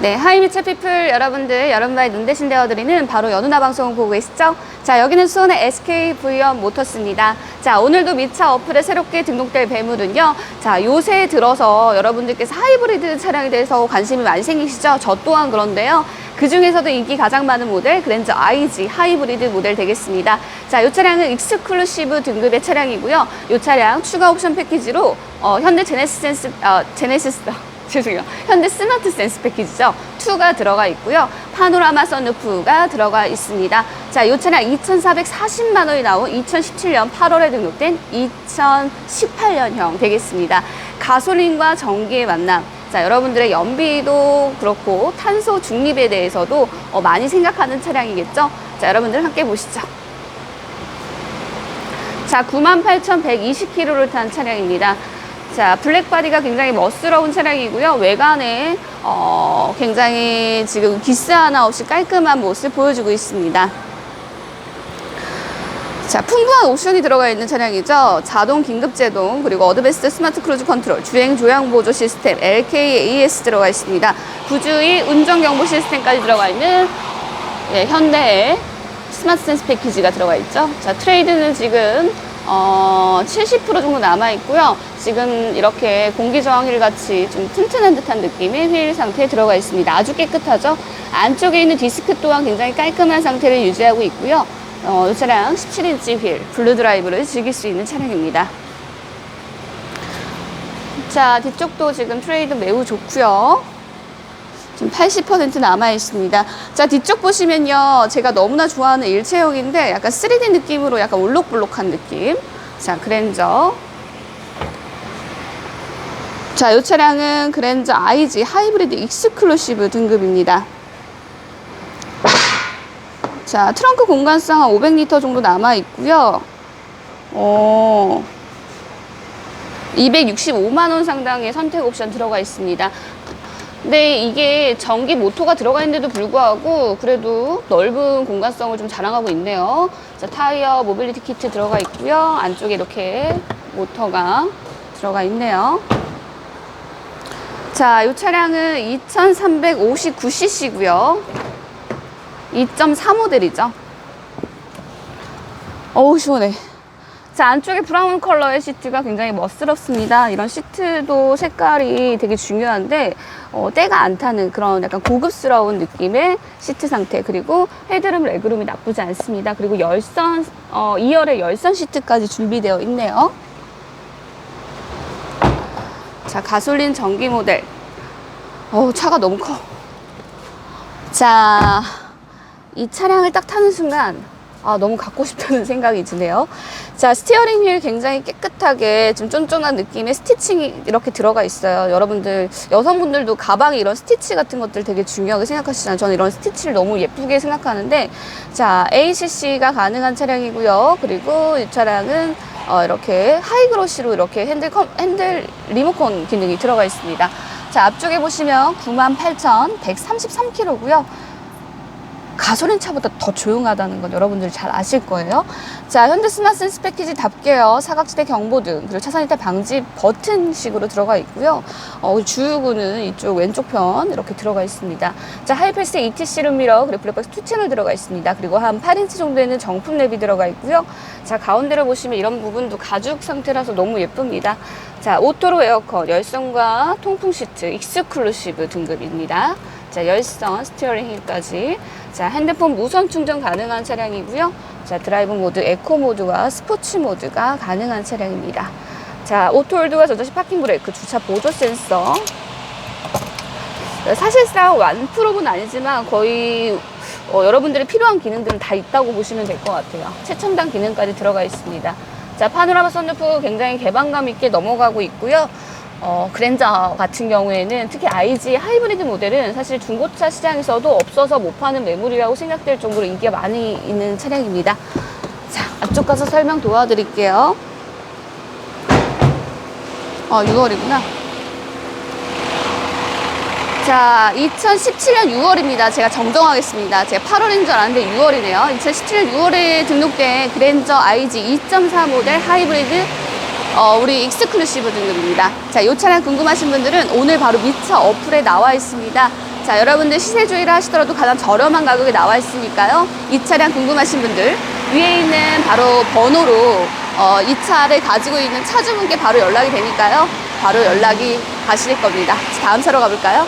네, 하이미츠 피플 여러분들, 여러분과의 눈 대신 되어드리는 바로 연우나 방송을 보고 계시죠? 자, 여기는 수원의 SK 브이언 모터스입니다. 자, 오늘도 미차 어플에 새롭게 등록될 배물은요. 자, 요새 들어서 여러분들께서 하이브리드 차량에 대해서 관심이 많이 생기시죠? 저 또한 그런데요. 그 중에서도 인기 가장 많은 모델 그랜저 IG 하이브리드 모델 되겠습니다. 자, 이 차량은 익스클루시브 등급의 차량이고요. 이 차량 추가 옵션 패키지로 어, 현대 제네시스 어, 제네시스 죄송해요. 현대 스마트 센스 패키지죠. 2가 들어가 있고요. 파노라마 선루프가 들어가 있습니다. 자, 이 차량 2,440만 원이 나온 2017년 8월에 등록된 2018년형 되겠습니다. 가솔린과 전기의 만남. 자, 여러분들의 연비도 그렇고 탄소 중립에 대해서도 어, 많이 생각하는 차량이겠죠? 자, 여러분들 함께 보시죠. 자, 98,120km를 탄 차량입니다. 자, 블랙바디가 굉장히 멋스러운 차량이고요. 외관에 어, 굉장히 지금 기스 하나 없이 깔끔한 모습 보여주고 있습니다. 자, 풍부한 옵션이 들어가 있는 차량이죠. 자동 긴급 제동, 그리고 어드밴스드 스마트 크루즈 컨트롤, 주행 조향 보조 시스템, LKAS 들어가 있습니다. 부주의 운전 경보 시스템까지 들어가 있는 예, 현대의 스마트 센스 패키지가 들어가 있죠. 자, 트레이드는 지금 어, 70% 정도 남아 있고요. 지금 이렇게 공기 저항휠 같이 좀 튼튼한 듯한 느낌의 휠 상태에 들어가 있습니다. 아주 깨끗하죠. 안쪽에 있는 디스크 또한 굉장히 깔끔한 상태를 유지하고 있고요. 어, 이 차량 17인치 휠, 블루 드라이브를 즐길 수 있는 차량입니다. 자, 뒤쪽도 지금 트레이드 매우 좋고요. 지금 80% 남아 있습니다. 자, 뒤쪽 보시면요. 제가 너무나 좋아하는 일체형인데 약간 3D 느낌으로 약간 올록블록한 느낌. 자, 그랜저. 자, 이 차량은 그랜저 IG 하이브리드 익스클루시브 등급입니다. 자, 트렁크 공간성 한 500리터 정도 남아 있고요. 어, 265만 원 상당의 선택 옵션 들어가 있습니다. 근데 이게 전기 모터가 들어가 있는데도 불구하고 그래도 넓은 공간성을 좀 자랑하고 있네요. 자, 타이어 모빌리티 키트 들어가 있고요. 안쪽에 이렇게 모터가 들어가 있네요. 자, 이 차량은 2359cc고요. 2.4 모델이죠. 어우, 시원해. 자, 안쪽에 브라운 컬러의 시트가 굉장히 멋스럽습니다. 이런 시트도 색깔이 되게 중요한데, 어, 때가 안 타는 그런 약간 고급스러운 느낌의 시트 상태. 그리고 헤드룸, 레그룸이 나쁘지 않습니다. 그리고 열선, 어, 2열의 열선 시트까지 준비되어 있네요. 자, 가솔린 전기 모델. 어우, 차가 너무 커. 자, 이 차량을 딱 타는 순간 아, 너무 갖고 싶다는 생각이 드네요. 자, 스티어링 휠 굉장히 깨끗하게 좀 쫀쫀한 느낌의 스티칭이 이렇게 들어가 있어요. 여러분들, 여성분들도 가방에 이런 스티치 같은 것들 되게 중요하게 생각하시잖아요. 저는 이런 스티치를 너무 예쁘게 생각하는데, 자, ACC가 가능한 차량이고요. 그리고 이 차량은 어, 이렇게 하이그로시로 이렇게 핸들, 컴, 핸들 리모컨 기능이 들어가 있습니다. 자, 앞쪽에 보시면 98,133km고요. 가솔린 차보다 더 조용하다는 건 여러분들이 잘 아실 거예요. 자, 현대 스마트 센스 패키지답게요. 사각지대 경보등, 그리고 차선 이탈 방지 버튼식으로 들어가 있고요. 어, 주유구는 이쪽 왼쪽 편 이렇게 들어가 있습니다. 자, 하이패스 ETC 룸 미러, 그리고 블랙박스 2채널 들어가 있습니다. 그리고 한 8인치 정도에는 정품 랩이 들어가 있고요. 자, 가운데를 보시면 이런 부분도 가죽 상태라서 너무 예쁩니다. 자, 오토로 에어컨, 열선과 통풍 시트, 익스클루시브 등급입니다. 자, 열선, 스티어링 휠까지. 자, 핸드폰 무선 충전 가능한 차량이고요. 자, 드라이브 모드, 에코 모드와 스포츠 모드가 가능한 차량입니다. 자, 오토홀드와 전자식 파킹 브레이크, 주차 보조 센서. 사실상 완프로는 아니지만 거의 어, 여러분들이 필요한 기능들은 다 있다고 보시면 될 것 같아요. 최첨단 기능까지 들어가 있습니다. 자, 파노라마 선루프 굉장히 개방감 있게 넘어가고 있고요. 어, 그랜저 같은 경우에는 특히 IG 하이브리드 모델은 사실 중고차 시장에서도 없어서 못 파는 매물이라고 생각될 정도로 인기가 많이 있는 차량입니다. 자, 앞쪽 가서 설명 도와드릴게요. 어, 6월이구나. 자, 2017년 6월입니다. 제가 정정하겠습니다. 제가 8월인 줄 알았는데 6월이네요. 2017년 6월에 등록된 그랜저 IG 2.4 모델 하이브리드 어, 우리 익스클루시브 등급입니다. 자, 이 차량 궁금하신 분들은 오늘 바로 미처 어플에 나와 있습니다. 자, 여러분들 시세 주의를 하시더라도 가장 저렴한 가격에 나와 있으니까요. 이 차량 궁금하신 분들 위에 있는 바로 번호로 어, 이 차를 가지고 있는 차주분께 바로 연락이 되니까요. 바로 연락이 가실 겁니다. 다음 차로 가볼까요?